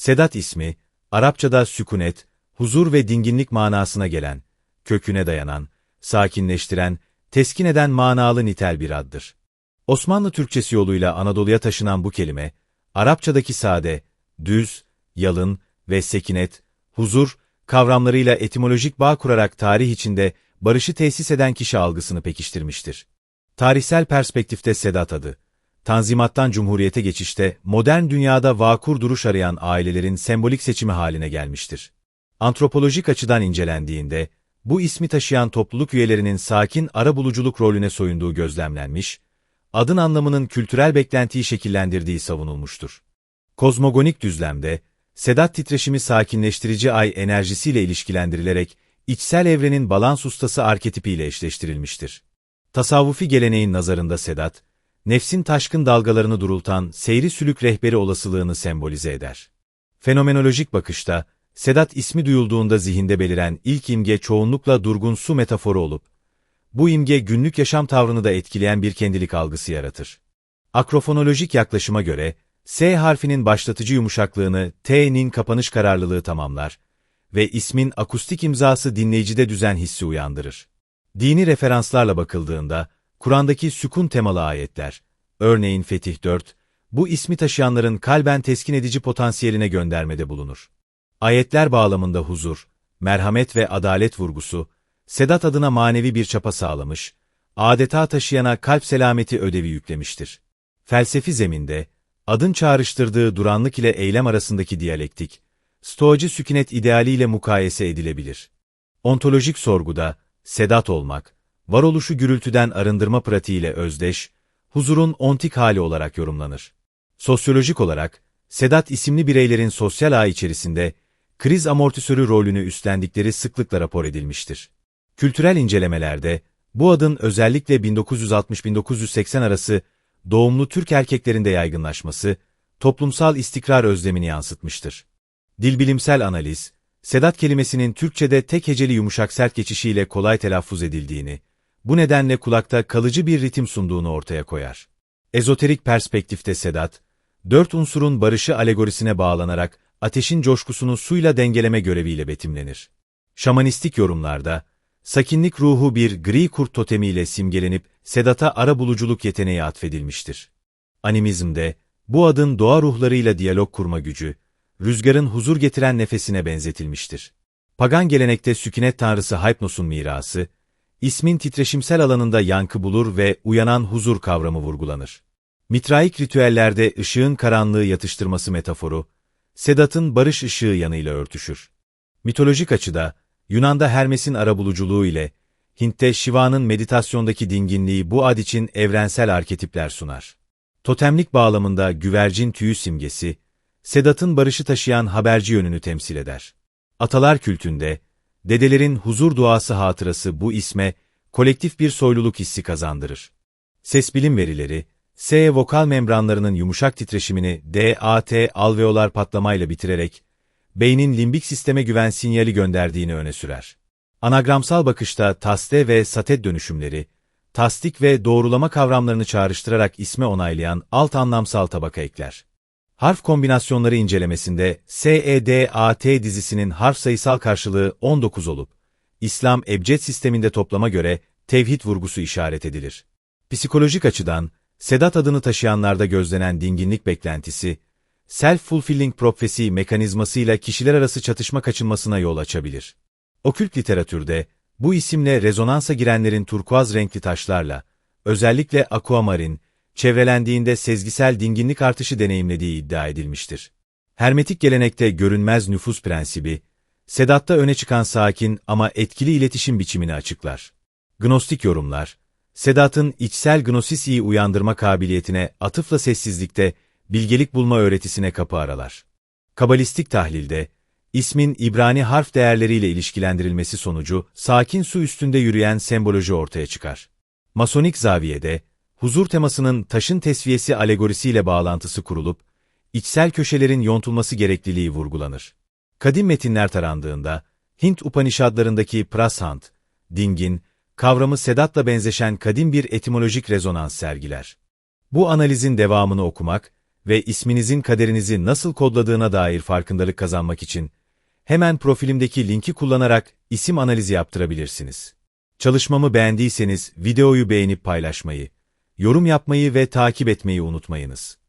Sedat ismi, Arapçada sükunet, huzur ve dinginlik manasına gelen, köküne dayanan, sakinleştiren, teskin eden manalı nitel bir addır. Osmanlı Türkçesi yoluyla Anadolu'ya taşınan bu kelime, Arapçadaki sade, düz, yalın ve sekinet, huzur kavramlarıyla etimolojik bağ kurarak tarih içinde barışı tesis eden kişi algısını pekiştirmiştir. Tarihsel perspektifte Sedat adı, Tanzimattan Cumhuriyete geçişte modern dünyada vakur duruş arayan ailelerin sembolik seçimi haline gelmiştir. Antropolojik açıdan incelendiğinde, bu ismi taşıyan topluluk üyelerinin sakin arabuluculuk rolüne soyunduğu gözlemlenmiş, adın anlamının kültürel beklentiyi şekillendirdiği savunulmuştur. Kozmogonik düzlemde, Sedat titreşimi sakinleştirici ay enerjisiyle ilişkilendirilerek, içsel evrenin balans ustası arketipiyle eşleştirilmiştir. Tasavvufi geleneğin nazarında Sedat, nefsin taşkın dalgalarını durultan seyri sülük rehberi olasılığını sembolize eder. Fenomenolojik bakışta, Sedat ismi duyulduğunda zihinde beliren ilk imge çoğunlukla durgun su metaforu olup, bu imge günlük yaşam tavrını da etkileyen bir kendilik algısı yaratır. Akrofonolojik yaklaşıma göre, S harfinin başlatıcı yumuşaklığını T'nin kapanış kararlılığı tamamlar ve ismin akustik imzası dinleyicide düzen hissi uyandırır. Dini referanslarla bakıldığında, Kur'an'daki sükun temalı ayetler, örneğin Fetih 4, bu ismi taşıyanların kalben teskin edici potansiyeline göndermede bulunur. Ayetler bağlamında huzur, merhamet ve adalet vurgusu, Sedat adına manevi bir çapa sağlamış, adeta taşıyana kalp selameti ödevi yüklemiştir. Felsefi zeminde, adın çağrıştırdığı duranlık ile eylem arasındaki diyalektik, stoacı sükunet idealiyle mukayese edilebilir. Ontolojik sorguda, sedat olmak, varoluşu gürültüden arındırma pratiğiyle özdeş, huzurun ontik hali olarak yorumlanır. Sosyolojik olarak, sedat isimli bireylerin sosyal ağ içerisinde, kriz amortisörü rolünü üstlendikleri sıklıkla rapor edilmiştir. Kültürel incelemelerde, bu adın özellikle 1960-1980 arası doğumlu Türk erkeklerinde yaygınlaşması, toplumsal istikrar özlemini yansıtmıştır. Dilbilimsel analiz, Sedat kelimesinin Türkçe'de tek heceli yumuşak sert geçişiyle kolay telaffuz edildiğini, bu nedenle kulakta kalıcı bir ritim sunduğunu ortaya koyar. Ezoterik perspektifte Sedat, dört unsurun barışı alegorisine bağlanarak ateşin coşkusunu suyla dengeleme göreviyle betimlenir. Şamanistik yorumlarda, sakinlik ruhu bir gri kurt totemiyle simgelenip Sedat'a ara buluculuk yeteneği atfedilmiştir. Animizmde, bu adın doğa ruhlarıyla diyalog kurma gücü, rüzgarın huzur getiren nefesine benzetilmiştir. Pagan gelenekte sükunet tanrısı Hypnos'un mirası, ismin titreşimsel alanında yankı bulur ve uyanan huzur kavramı vurgulanır. Mitraik ritüellerde ışığın karanlığı yatıştırması metaforu, Sedat'ın barış ışığı yanıyla örtüşür. Mitolojik açıda, Yunan'da Hermes'in arabuluculuğu ile, Hint'te Shiva'nın meditasyondaki dinginliği bu ad için evrensel arketipler sunar. Totemlik bağlamında güvercin tüyü simgesi, Sedat'ın barışı taşıyan haberci yönünü temsil eder. Atalar kültünde, dedelerin huzur duası hatırası bu isme, kolektif bir soyluluk hissi kazandırır. Ses bilim verileri, S vokal membranlarının yumuşak titreşimini DAT alveolar patlamayla bitirerek, beynin limbik sisteme güven sinyali gönderdiğini öne sürer. Anagramsal bakışta taste ve satet dönüşümleri, tasdik ve doğrulama kavramlarını çağrıştırarak isme onaylayan alt anlamsal tabaka ekler. Harf kombinasyonları incelemesinde SEDAT dizisinin harf sayısal karşılığı 19 olup, İslam ebced sisteminde toplama göre tevhid vurgusu işaret edilir. Psikolojik açıdan, Sedat adını taşıyanlarda gözlenen dinginlik beklentisi, self-fulfilling prophecy mekanizmasıyla kişiler arası çatışma kaçınmasına yol açabilir. Okült literatürde, bu isimle rezonansa girenlerin turkuaz renkli taşlarla, özellikle aquamarin, çevrelendiğinde sezgisel dinginlik artışı deneyimlediği iddia edilmiştir. Hermetik gelenekte görünmez nüfus prensibi, Sedat'ta öne çıkan sakin ama etkili iletişim biçimini açıklar. Gnostik yorumlar, Sedat'ın içsel gnosisiyi uyandırma kabiliyetine atıfla sessizlikte bilgelik bulma öğretisine kapı aralar. Kabalistik tahlilde, ismin İbrani harf değerleriyle ilişkilendirilmesi sonucu sakin su üstünde yürüyen semboloji ortaya çıkar. Masonik zaviyede, huzur temasının taşın tesviyesi alegorisiyle bağlantısı kurulup, içsel köşelerin yontulması gerekliliği vurgulanır. Kadim metinler tarandığında, Hint Upanishadlarındaki prashant, dingin, kavramı sedatla benzeşen kadim bir etimolojik rezonans sergiler. Bu analizin devamını okumak, ve isminizin kaderinizi nasıl kodladığına dair farkındalık kazanmak için hemen profilimdeki linki kullanarak isim analizi yaptırabilirsiniz. Çalışmamı beğendiyseniz videoyu beğenip paylaşmayı, yorum yapmayı ve takip etmeyi unutmayınız.